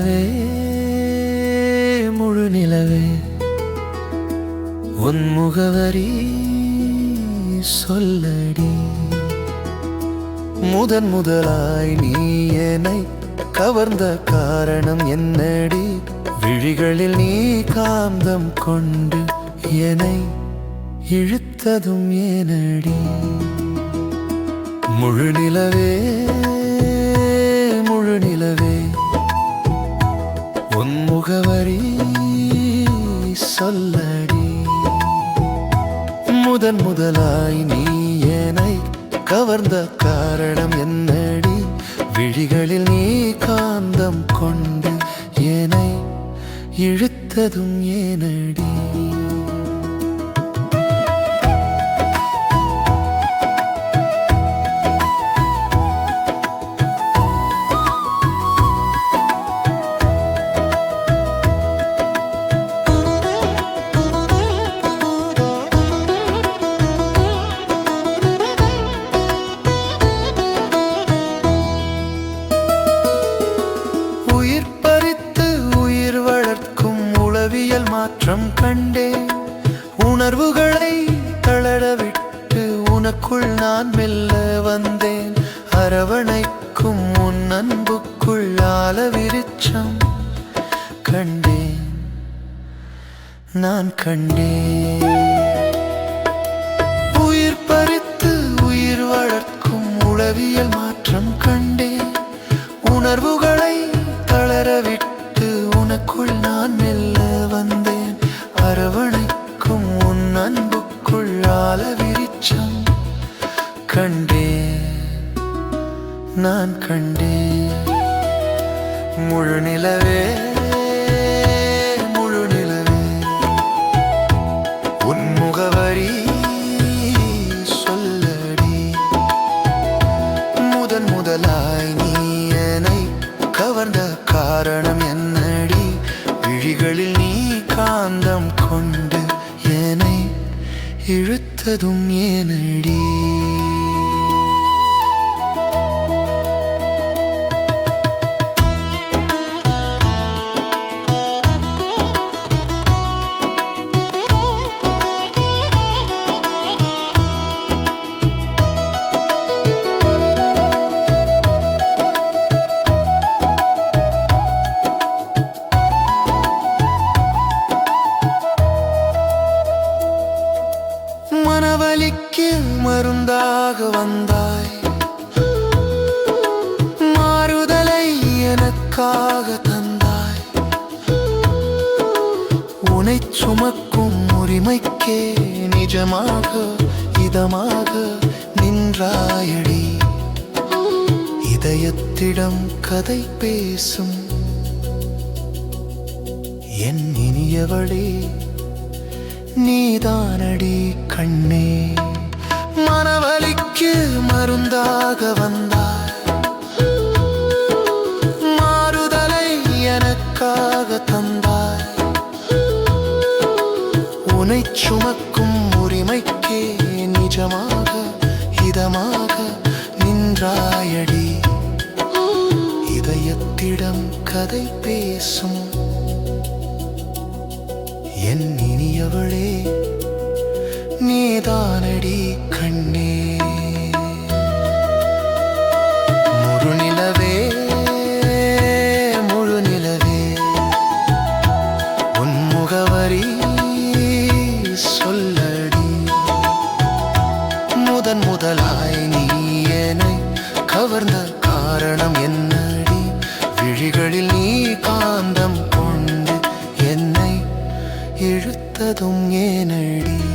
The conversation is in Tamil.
நிலவே முழு நிலவே. உன் முகவரி சொல்லடி. முதன் முதலாய் நீ என்னை கவர்ந்த காரணம் என்னடி? விழிகளில் நீ காந்தம் கொண்டு என்னை இழுத்ததும் ஏனடி? முழு நிலவே முழு நிலவே. உன் முகவரி சொல்லடி. முதன் முதலாய் நீ ஏனை கவர்ந்த காரணம் என்னடி? விழிகளில் நீ காந்தம் கொண்டு ஏனை இழுத்ததும் ஏனடி? மாற்றம் கண்டே உணர்வுகளை தளரவிட்டு உனக்குள் நான் மெல்ல வந்தேன். அரவணைக்கும் உன் அன்புக்குள் ஆல விருச்சம் கண்டேன். நான் கண்டேன். உயிர் பறித்து உயிர் வளர்க்கும் உளவியல் மாற்றம் கண்டேன். உணர்வுகள் கால விரிச்சம் கண்டேன். நான் கண்டேன். முழு நிலவே முழு நிலவே. உன் முகவரி சொல்லடி. முதன் முதலாய் நீ என்னை கவர்ந்த காரணம் என்னடி? விழிகளில் நீ காந்தம் கொண்டு என்னை இழுத்து கொடுத்ததும் ஏனடி? தந்தாய். மாறுதலை எனக்காக தந்தாய். உனை சுமக்கும் உரிமைக்கே நிஜமாக இதமாக நின்றாயடி. இதயத்திடம் கதை பேசும் என் இனியவளே நீதானடி கண்ணே. மருந்தாக வந்தாய். மாறுதலை எனக்காக தந்தாய். உனை சுமக்கும் உரிமைக்கே நிஜமாக இதமாக நின்றாயடி. இதயத்திடம் கதை பேசும். என் இனியவளே நீதானடி கண்ணே. முதன் முதலாய் நீ என்னை கவர்ந்த காரணம் என்னடி? விழிகளில் நீ காந்தம் கொண்டு என்னை இழுத்ததும் ஏனடி?